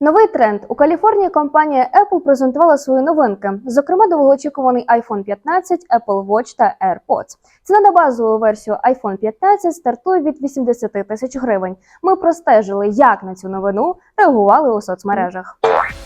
Новий тренд у Каліфорнії компанія Apple презентувала свої новинки, зокрема довгоочікуваний iPhone 15, Apple Watch та AirPods. Ціна на базову версію iPhone 15 стартує від 80 тисяч гривень. Ми простежили, як на цю новину реагували у соцмережах.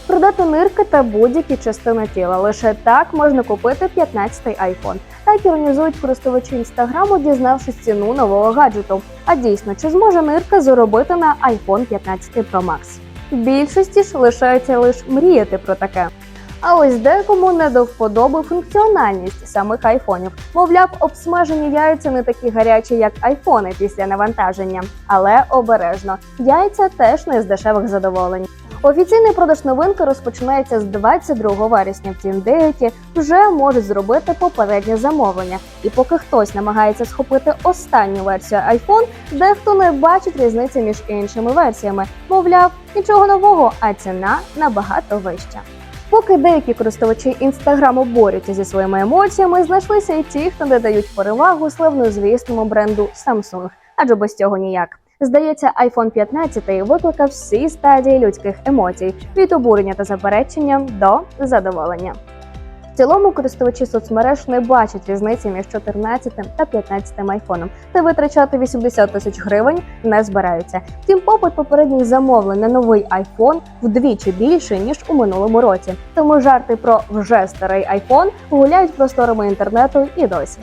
Продати нирки та будь-які частини тіла. Лише так можна купити 15-й iPhone. Так іронізують користувачі інстаграму, дізнавшись ціну нового гаджету. А дійсно, чи зможе нирка заробити на iPhone 15 Pro Max? Більшості ж лишається лише мріяти про таке. А ось декому не до вподоби функціональність самих айфонів. Мовляв, обсмажені яйця не такі гарячі, як айфони після навантаження. Але обережно, яйця теж не з дешевих задоволень. Офіційний продаж новинки розпочинається з 22 вересня. Втім, деякі вже можуть зробити попереднє замовлення. І поки хтось намагається схопити останню версію iPhone, дехто не бачить різниці між іншими версіями. Мовляв, нічого нового, а ціна набагато вища. Поки деякі користувачі інстаграму борються зі своїми емоціями, знайшлися і ті, хто не дають перевагу славнозвісному бренду Samsung, адже без цього ніяк. Здається, iPhone 15 викликав всі стадії людських емоцій від обурення та заперечення до задоволення. В цілому користувачі соцмереж не бачать різниці між 14 та 15 айфоном, та витрачати 80 тисяч гривень не збираються. Втім, попит попередніх замовлень на новий iPhone вдвічі більший ніж у минулому році. Тому жарти про вже старий iPhone гуляють просторами інтернету і досі.